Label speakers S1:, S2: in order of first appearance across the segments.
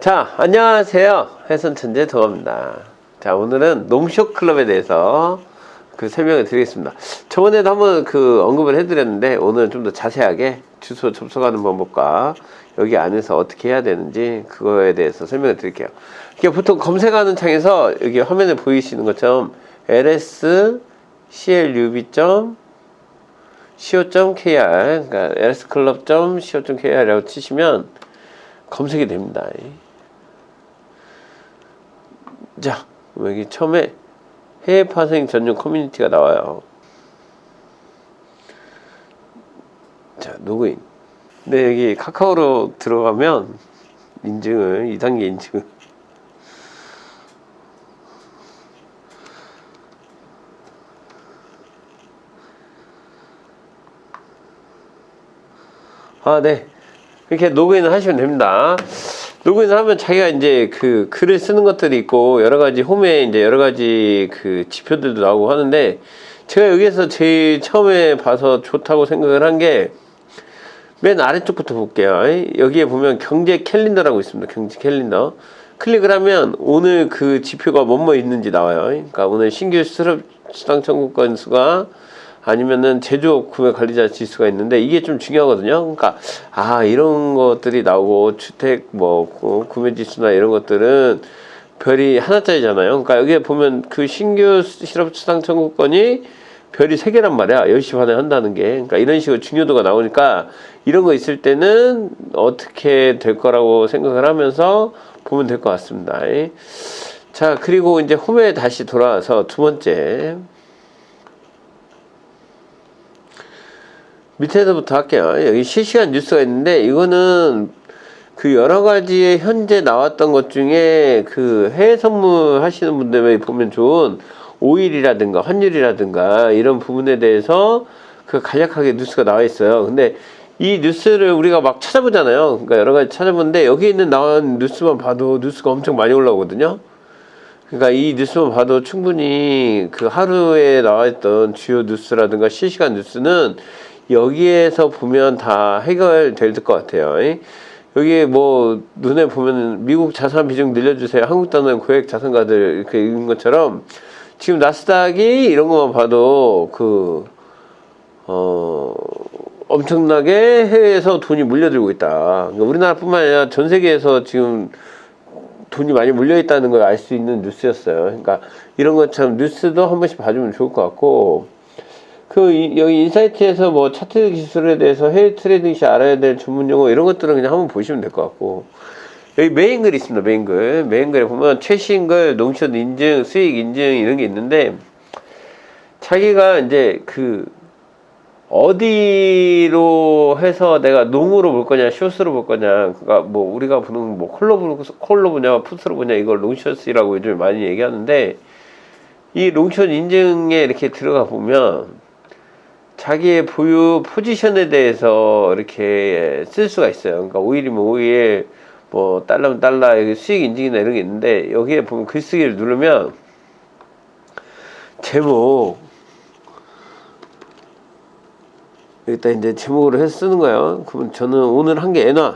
S1: 자, 안녕하세요. 해선천재 도어입니다. 자, 오늘은 놈쇼 클럽에 대해서 그 설명을 드리겠습니다. 저번에도 한번 그 언급을 해드렸는데 오늘은 좀 더 자세하게 주소 접속하는 방법과 여기 안에서 어떻게 해야 되는지 그거에 대해서 설명을 드릴게요. 이게 보통 검색하는 창에서 여기 화면에 보이시는 것처럼 ls club co.kr 그러니까 lsclub.co.kr이라고 치시면 검색이 됩니다. 자, 여기 처음에 해외 파생 전용 커뮤니티가 나와요. 자, 로그인. 근데 여기 카카오로 들어가면 인증을 2단계 인증. 아, 네. 이렇게 로그인을 하시면 됩니다. 로그인을 하면 자기가 이제 그 글을 쓰는 것들이 있고 여러 가지 홈에 이제 여러 가지 그 지표들도 나오고 하는데 제가 여기에서 제일 처음에 봐서 좋다고 생각을 한 게 맨 아래쪽부터 볼게요. 여기에 보면 경제 캘린더라고 있습니다. 경제 캘린더. 클릭을 하면 오늘 그 지표가 뭐뭐 있는지 나와요. 그러니까 오늘 신규 수입 수당 청구 건수가 아니면은 제조업 구매 관리자 지수가 있는데 이게 좀 중요하거든요. 그러니까 아 이런 것들이 나오고 주택 뭐 구- 구매 지수나 이런 것들은 별이 하나짜리잖아요. 그러니까 여기에 보면 그 신규 실업 수당 청구권이 별이 세 개란 말이야. 열심히 반에 한다는 게. 그러니까 이런 식으로 중요도가 나오니까 이런 거 있을 때는 어떻게 될 거라고 생각을 하면서 보면 될 것 같습니다. 자, 그리고 이제 홈에 다시 돌아와서 두 번째. 밑에서부터 할게요. 여기 실시간 뉴스가 있는데 이거는 그 여러 가지의 현재 나왔던 것 중에 그 해외 선물 하시는 분들이 보면 좋은 오일이라든가 환율이라든가 이런 부분에 대해서 그 간략하게 뉴스가 나와 있어요. 근데 이 뉴스를 우리가 막 찾아보잖아요. 그러니까 여러 가지 찾아보는데 여기 있는 나온 뉴스만 봐도 뉴스가 엄청 많이 올라오거든요. 그러니까 이 뉴스만 봐도 충분히 그 하루에 나와 있던 주요 뉴스라든가 실시간 뉴스는 여기에서 보면 다 해결될 것 같아요. 이? 여기에 뭐 눈에 보면 미국 자산 비중 늘려주세요. 한국 단원 고액 자산가들 이렇게 있는 것처럼 지금 나스닥이 이런 것만 봐도 그 어, 엄청나게 해외에서 돈이 물려들고 있다. 그러니까 우리나라뿐만 아니라 전 세계에서 지금 돈이 많이 물려 있다는 걸 알 수 있는 뉴스였어요. 그러니까 이런 것처럼 뉴스도 한 번씩 봐주면 좋을 것 같고 그 이- 여기 인사이트에서 뭐 차트 기술에 대해서 해외 트레이딩 시 알아야 될 전문 용어 이런 것들은 그냥 한번 보시면 될 것 같고 여기 메인 글 있습니다. 메인 글 메인 글에 보면 최신 글, 농촌 인증, 수익 인증 이런 게 있는데 자기가 이제 그 어디로 해서 내가 농으로 볼 거냐, 숏으로 볼 거냐, 그니까 뭐 우리가 보는 뭐 콜로 보 콜로 보냐, 풋으로 보냐 이걸 롱숏이라고 요즘 많이 얘기하는데 이 롱숏 인증에 이렇게 들어가 보면 자기의 보유 포지션에 대해서 이렇게 쓸 수가 있어요. 그러니까 오일이면 오일, 뭐 달러면 달러, 수익 인증이나 이런 게 있는데 여기에 보면 글쓰기를 누르면 제목 여기다 이제 제목으로 해서 쓰는 거예요. 그러면 저는 오늘 한 게 엔화.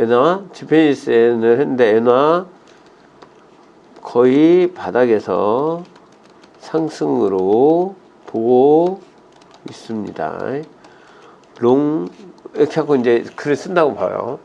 S1: 엔화, 지페니스 엔을 했는데 엔화 거의 바닥에서 상승으로 보고 있습니다. 롱, 이렇게 하고 이제 글을 쓴다고 봐요.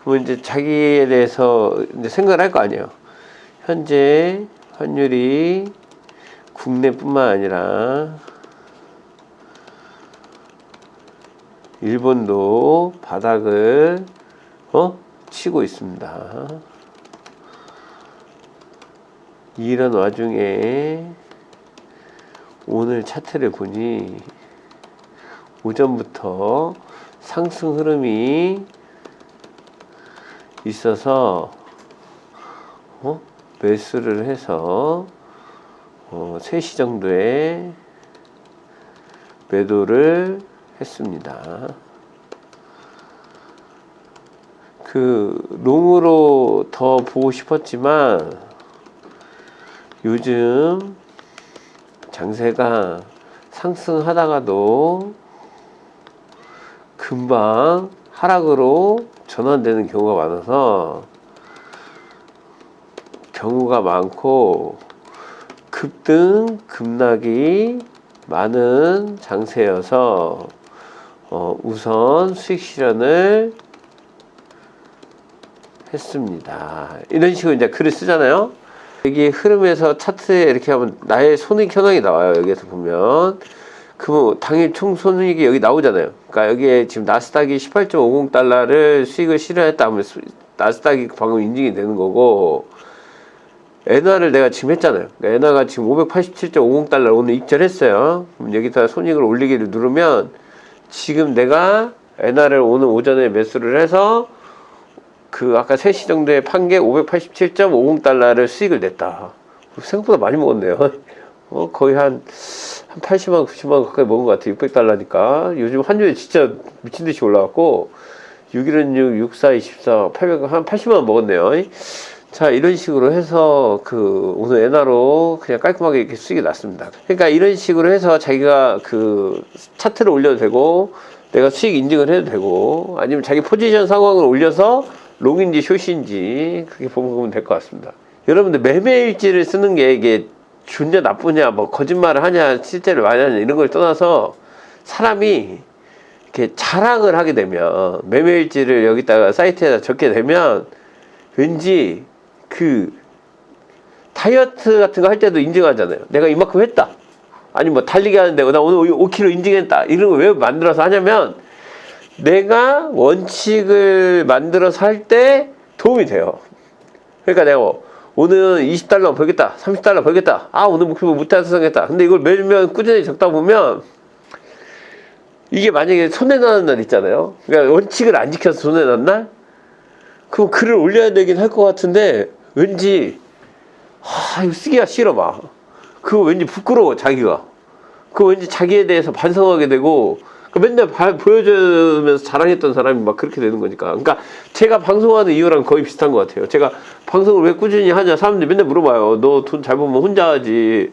S1: 그러면 이제 자기에 대해서 이제 생각을 할 거 아니에요. 현재 환율이 국내뿐만 아니라 일본도 바닥을 어? 치고 있습니다. 이런 와중에 오늘 차트를 보니 오전부터 상승 흐름이 있어서 어? 매수를 해서 어, 3시 정도에 매도를 했습니다. 그 롱으로 더 보고 싶었지만 요즘 장세가 상승하다가도 금방 하락으로 전환되는 경우가 많아서 경우가 많고 급등 급락이 많은 장세여서 어, 우선 수익 실현을 했습니다. 이런 식으로 이제 글을 쓰잖아요. 여기 흐름에서 차트에 이렇게 하면 나의 손익 현황이 나와요. 여기에서 보면. 그러면 당일 총 손익이 여기 나오잖아요. 그러니까 여기에 지금 나스닥이 18.50 달러를 수익을 실현했다 하면 수- 나스닥이 방금 인증이 되는 거고 엔화를 내가 지금 했잖아요. 그러니까 엔화가 지금 587.50 달러 오늘 입절했어요. 그럼 여기다 손익을 올리기를 누르면 지금 내가 엔화를 오늘 오전에 매수를 해서 그 아까 3시 정도에 판 게 587.50 달러를 수익을 냈다. 생각보다 많이 먹었네요. 어, 거의 한, 한 80만, 90만 원 가까이 먹은 것 같아요. 600달러니까. 요즘 환율이 진짜 미친 듯이 올라갔고, 6일은 6, 64, 24, 800, 한 80만 원 먹었네요. 자, 이런 식으로 해서 그 오늘 엔화로 그냥 깔끔하게 이렇게 수익이 났습니다. 그러니까 이런 식으로 해서 자기가 그 차트를 올려도 되고, 내가 수익 인증을 해도 되고, 아니면 자기 포지션 상황을 올려서 롱인지 숏인지 그렇게 보면 될 것 같습니다. 여러분들 매매일지를 쓰는 게 이게 좋냐 나쁘냐 뭐 거짓말을 하냐 실제로 많이 하냐 이런 걸 떠나서 사람이 이렇게 자랑을 하게 되면 매매일지를 여기다가 사이트에다 적게 되면 왠지 그 다이어트 같은 거 할 때도 인증하잖아요. 내가 이만큼 했다. 아니 뭐 달리기 하는데 나 오늘 5kg 인증했다. 이런 거 왜 만들어서 하냐면 내가 원칙을 만들어서 할 때 도움이 돼요. 그러니까 내가 뭐 오늘 20달러 벌겠다, 30달러 벌겠다. 아 오늘 목표 못 달성했다. 근데 이걸 매일매일 꾸준히 적다 보면 이게 만약에 손해 나는 날 있잖아요. 그러니까 원칙을 안 지켜서 손해 난 날, 그럼 글을 올려야 되긴 할 것 같은데 왠지 아 이거 쓰기가 싫어 막. 그거 왠지 부끄러워 자기가. 그 왠지 자기에 대해서 반성하게 되고 그 맨날 바- 보여주면서 자랑했던 사람이 막 그렇게 되는 거니까. 그러니까 제가 방송하는 이유랑 거의 비슷한 것 같아요. 제가 방송을 왜 꾸준히 하냐 사람들이 맨날 물어봐요. 너 돈 잘 벌면 혼자 하지.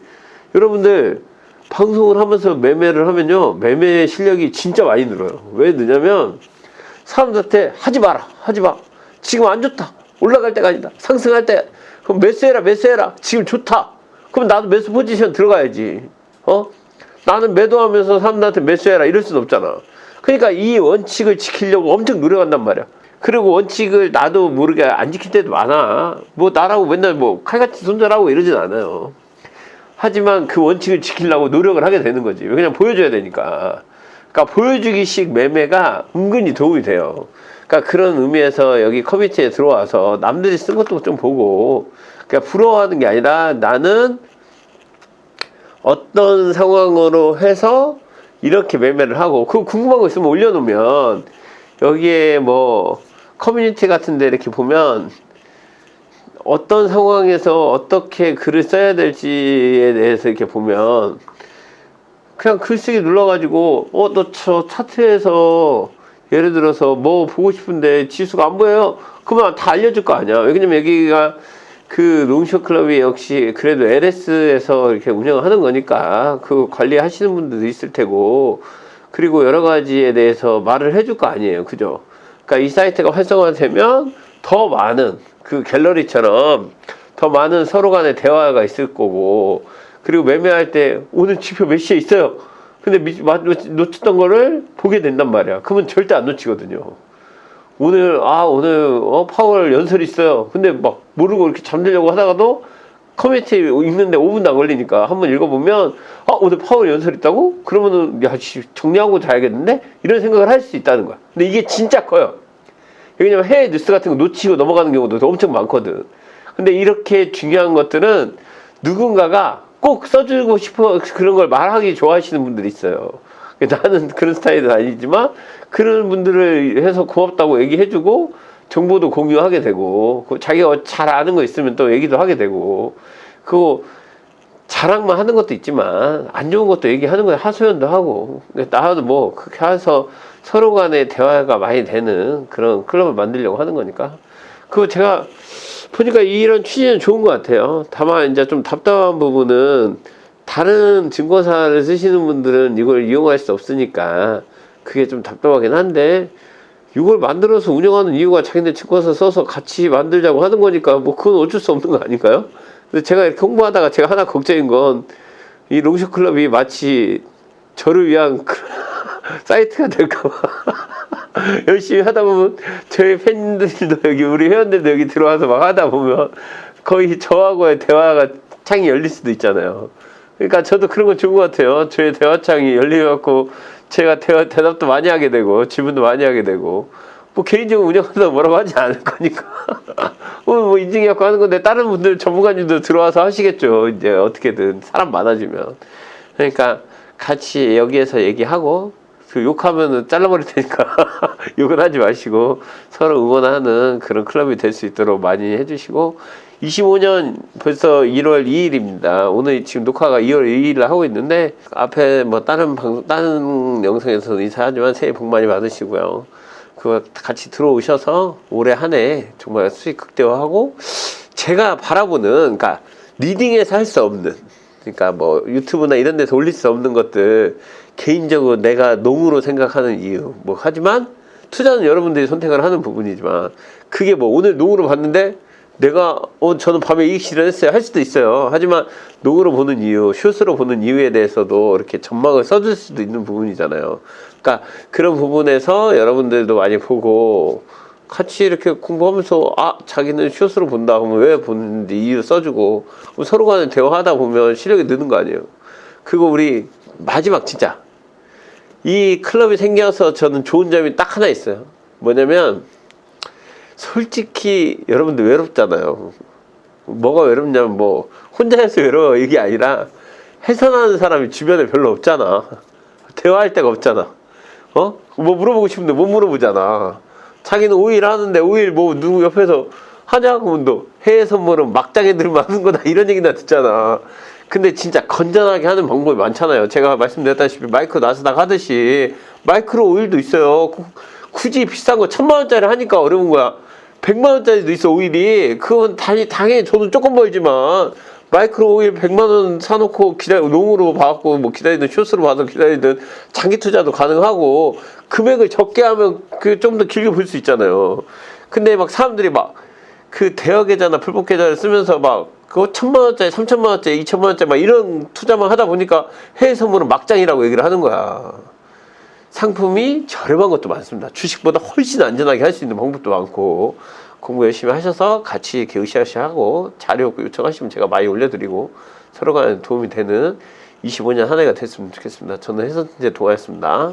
S1: 여러분들 방송을 하면서 매매를 하면요 매매 실력이 진짜 많이 늘어요. 왜 느냐면 사람들한테 하지 마라, 하지 마. 지금 안 좋다. 올라갈 때가 아니다. 상승할 때 그럼 매수해라, 매수해라. 지금 좋다. 그럼 나도 매수 포지션 들어가야지. 어? 나는 매도하면서 사람들한테 매수해라 이럴 수는 없잖아. 그러니까 이 원칙을 지키려고 엄청 노력한단 말이야. 그리고 원칙을 나도 모르게 안 지킬 때도 많아. 뭐 나라고 맨날 뭐 칼같이 손절하고 이러진 않아요. 하지만 그 원칙을 지키려고 노력을 하게 되는 거지. 왜 그냥 보여줘야 되니까. 그러니까 보여주기식 매매가 은근히 도움이 돼요. 그러니까 그런 의미에서 여기 커뮤니티에 들어와서 남들이 쓴 것도 좀 보고, 그러니까 부러워하는 게 아니라 나는 어떤 상황으로 해서 이렇게 매매를 하고 그 궁금한 거 있으면 올려놓으면 여기에 뭐 커뮤니티 같은데 이렇게 보면 어떤 상황에서 어떻게 글을 써야 될지에 대해서 이렇게 보면 그냥 글쓰기 눌러가지고 어 너 저 차트에서 예를 들어서 뭐 보고 싶은데 지수가 안 보여요? 그러면 다 알려줄 거 아니야. 왜냐면 여기가 그 롱쇼 클럽이 역시 그래도 LS에서 이렇게 운영을 하는 거니까 그 관리하시는 분들도 있을 테고 그리고 여러 가지에 대해서 말을 해줄 거 아니에요. 그죠? 그러니까 이 사이트가 활성화되면 더 많은 그 갤러리처럼 더 많은 서로 간의 대화가 있을 거고 그리고 매매할 때 오늘 지표 몇 시에 있어요? 근데 놓쳤던 거를 보게 된단 말이야. 그러면 절대 안 놓치거든요 오늘 아 오늘 어 파월 연설 있어요. 근데 막 모르고 이렇게 잠들려고 하다가도 커뮤니티 읽는데 5분도 안 걸리니까 한번 읽어보면 아 오늘 파월 연설 있다고? 그러면은 야 씨, 정리하고 자야겠는데 이런 생각을 할 수 있다는 거야. 근데 이게 진짜 커요. 왜냐면 해외 뉴스 같은 거 놓치고 넘어가는 경우도 엄청 많거든. 근데 이렇게 중요한 것들은 누군가가 꼭 써주고 싶어 그런 걸 말하기 좋아하시는 분들이 있어요. 나는 그런 스타일은 아니지만 그런 분들을 해서 고맙다고 얘기해주고 정보도 공유하게 되고 그 자기가 잘 아는 거 있으면 또 얘기도 하게 되고 그거 자랑만 하는 것도 있지만 안 좋은 것도 얘기하는 거에 하소연도 하고. 나도 뭐 그렇게 해서 서로 간에 대화가 많이 되는 그런 클럽을 만들려고 하는 거니까. 그거 제가 보니까 이런 취지는 좋은 것 같아요. 다만 이제 좀 답답한 부분은 다른 증거사를 쓰시는 분들은 이걸 이용할 수 없으니까 그게 좀 답답하긴 한데 이걸 만들어서 운영하는 이유가 자기네 증권사 써서 같이 만들자고 하는 거니까 뭐 그건 어쩔 수 없는 거 아닌가요? 근데 제가 이렇게 홍보하다가 제가 하나 걱정인 건 이 롱쇼 클럽이 마치 저를 위한 그 사이트가 될까봐 열심히 하다 보면 저희 팬들도 여기 우리 회원들도 여기 들어와서 막 하다 보면 거의 저하고의 대화가 창이 열릴 수도 있잖아요. 그러니까 저도 그런 건 좋은 것 같아요. 저의 대화창이 열려갖고 제가 대화, 대답도 많이 하게 되고 질문도 많이 하게 되고 뭐 개인적으로 운영하다 뭐라고 하지 않을 거니까 오늘 뭐 인증해갖고 하는 건데 다른 분들 전문가님도 들어와서 하시겠죠. 이제 어떻게든 사람 많아지면 그러니까 같이 여기에서 얘기하고 그 욕하면은 잘라버릴 테니까 욕은 하지 마시고 서로 응원하는 그런 클럽이 될 수 있도록 많이 해주시고 25년 벌써 1월 2일입니다. 오늘 지금 녹화가 2월 2일을 하고 있는데 앞에 뭐 다른 방송 다른 영상에서 인사하지만 새해 복 많이 받으시고요. 그거 같이 들어오셔서 올해 한 해 정말 수익 극대화하고 제가 바라보는 그러니까 리딩에서 할 수 없는 그러니까 뭐 유튜브나 이런 데서 올릴 수 없는 것들 개인적으로 내가 농으로 생각하는 이유 뭐 하지만 투자는 여러분들이 선택을 하는 부분이지만 그게 뭐 오늘 농으로 봤는데 내가 어 저는 밤에 이익 실현했어요. 할 수도 있어요. 하지만 농으로 보는 이유 숏으로 보는 이유에 대해서도 이렇게 전망을 써줄 수도 있는 부분이잖아요. 그러니까 그런 부분에서 여러분들도 많이 보고 같이 이렇게 공부하면서 아 자기는 숏으로 본다 하면 왜 보는지 이유 써주고 그럼 서로 간에 대화하다 보면 실력이 느는 거 아니에요. 그리고 우리 마지막 진짜. 이 클럽이 생겨서 저는 좋은 점이 딱 하나 있어요. 뭐냐면 솔직히 여러분들 외롭잖아요 뭐가 외롭냐면 뭐 혼자 해서 외로워 이게 아니라 해산하는 사람이 주변에 별로 없잖아 대화할 데가 없잖아 어? 뭐 물어보고 싶은데 못 물어보잖아. 자기는 5일 하는데 5일 뭐 누구 옆에서 하냐고 하면 너 해외 선물은 막장애들만 하는 거다 이런 얘기나 듣잖아. 근데 진짜 건전하게 하는 방법이 많잖아요. 제가 말씀드렸다시피 마이크로 나스닥 하듯이 마이크로 5일도 있어요. 구- 굳이 비싼 거 천만 원짜리 하니까 어려운 거야. 100만 원짜리도 있어 5일이. 그건 당연히, 당연히 저는 조금 벌지만 마이크로 오일 100만 원 사놓고 기다리 농으로 봐갖고 뭐 기다리든 숏으로 봐서 기다리든 장기 투자도 가능하고 금액을 적게 하면 그 좀 더 길게 볼 수 있잖아요. 근데 막 사람들이 막 그 대여 계좌나 불법 계좌를 쓰면서 막 그거 천만 원짜리, 삼천만 원짜리, 이천만 원짜리 막 이런 투자만 하다 보니까 해외 선물은 막장이라고 얘기를 하는 거야. 상품이 저렴한 것도 많습니다. 주식보다 훨씬 안전하게 할 수 있는 방법도 많고 공부 열심히 하셔서 같이 이렇게 으쌰으쌰하고 자료 요청하시면 제가 많이 올려드리고 서로 간에 도움이 되는 25년 한 해가 됐으면 좋겠습니다. 저는 해선제 도화였습니다.